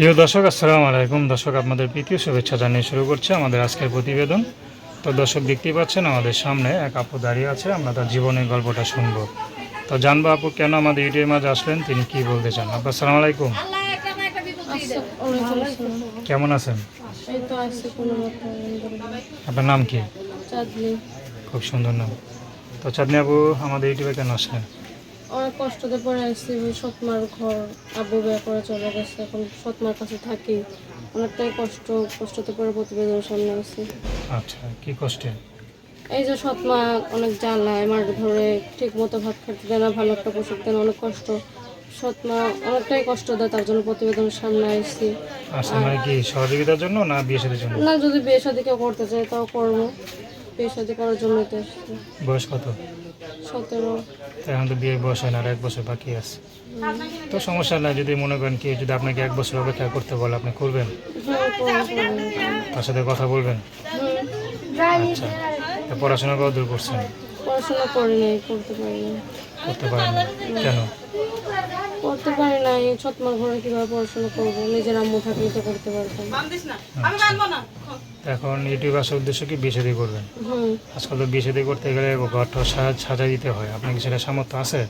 প্রিয় দর্শক আসসালামু আলাইকুম। দর্শক আপনাদের প্রীতীয় শুভেচ্ছা জানিয়ে শুরু করছে আমাদের আজকের প্রতিবেদন। তো দর্শক দেখতেই পাচ্ছেন আমাদের সামনে এক আপু দাঁড়িয়ে আছে আমরা তার জীবনের গল্পটা শুনব। তো জানব আপু কেন আমাদের ইউটিউবের মাঝে আসলেন তিনি কি বলতে চান? আপু আসসালামু আলাইকুম। কেমন আছেন। আপনার নাম কি? খুব সুন্দর নাম। তো চাঁদনি আপু আমাদের ইউটিউবে কেন আসলেন? অনেক কষ্টতে পড়ে আসছি ওই সৎমার ঘর আব্বু বিয়ে করে চলে গেছে এখন সৎমার কাছে থাকি। অনেকটাই কষ্ট কষ্টতে পড়ে প্রতিবেদনের সামনে আসছি। আচ্ছা কি কষ্টে? এই যে সৎমা অনেক জ্বালায় মার ধরে ঠিক মতো ভাত খেতে দেয় না ভালো একটা পোশাক দেয় না অনেক কষ্ট। সৎমা অনেকটাই কষ্ট দেয় তার জন্য প্রতিবেদনের সামনে আসছি। আচ্ছা মানে কি সহযোগিতার জন্য না বিয়ে জন্য? না যদি বিয়ে শাদি কেউ করতে চায় তাও করব। শাদি করার জন্যই তো বয়স কত? সতেরো। এখন তো বিয়ের বয়স হয় না আর এক বছর বাকি আছে। তো সমস্যা নাই যদি মনে করেন কি যদি আপনাকে এক বছর অপেক্ষা করতে বলে আপনি করবেন? করব করব তার সাথে কথা বলবেন? আচ্ছা পড়াশোনা কত দূর করছেন? পড়াশোনা করি নাই করতে পারি করতে পারেন না কেন? করতে পারি নাই ছতমার ঘরে কীভাবে পড়াশোনা করব? নিজের আম্মু থাকলে তো করতে পারতাম। এখন ইউটিউব আসার উদ্দেশ্য কি বিয়ে করবেন? আজকাল তো বিয়ে করতে গেলে ঘরটা সাজা সাজা দিতে হয়। আপনার কি সেটা সামর্থ্য আছে?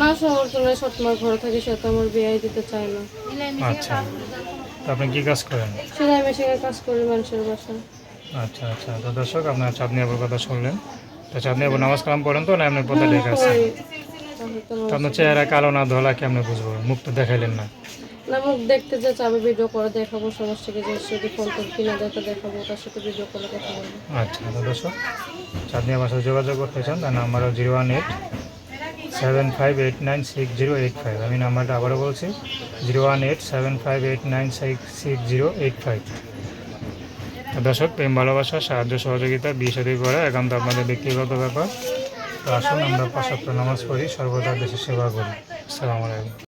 না সমর্থনে ছতমার ঘরে থাকি সে তো আমার বিয়ে দিতে চায় না। আচ্ছা। তো আপনি কি কাজ করেন? সেলাই মেশিনের কাজ করি মানুষের বাসায়। আচ্ছা আচ্ছা। তো দর্শক আপনার চাঁদনি আবুর কথা শুনলেন। তো চাঁদনি আবু নামাজ কালাম পড়েন তো না আপনার পদে লেগে আছে? আপনার চেহারা কালো না ধলা কেমনে বুঝব? মুখ তো দেখাইলেন না। না মুখ দেখতে যে চাবে ভিডিও করে দেখাবো সমস্যাকে যে যদি ফোন টোন কিনা দেখে দেখাবো তার সাথে ভিডিও করে বলব। আচ্ছা তো দর্শক চাঁদনি আমার সাথে যোগাযোগ করতে চান তার number zero one eight seven five eight nine six zero eight five. আমি নাম্বারটা আবারও বলছি zero one eight seven five eight nine six six zero eight five. তো দর্শক প্রেম ভালোবাসা সাহায্য সহযোগিতা বিয়ে সাদী করা একান্ত আপনাদের ব্যক্তিগত ব্যাপার। আসুন আমরা পাশাপ্ত নামাজ পড়ি সর্বদা দেশের সেবা করি। আসসালামু আলাইকুম।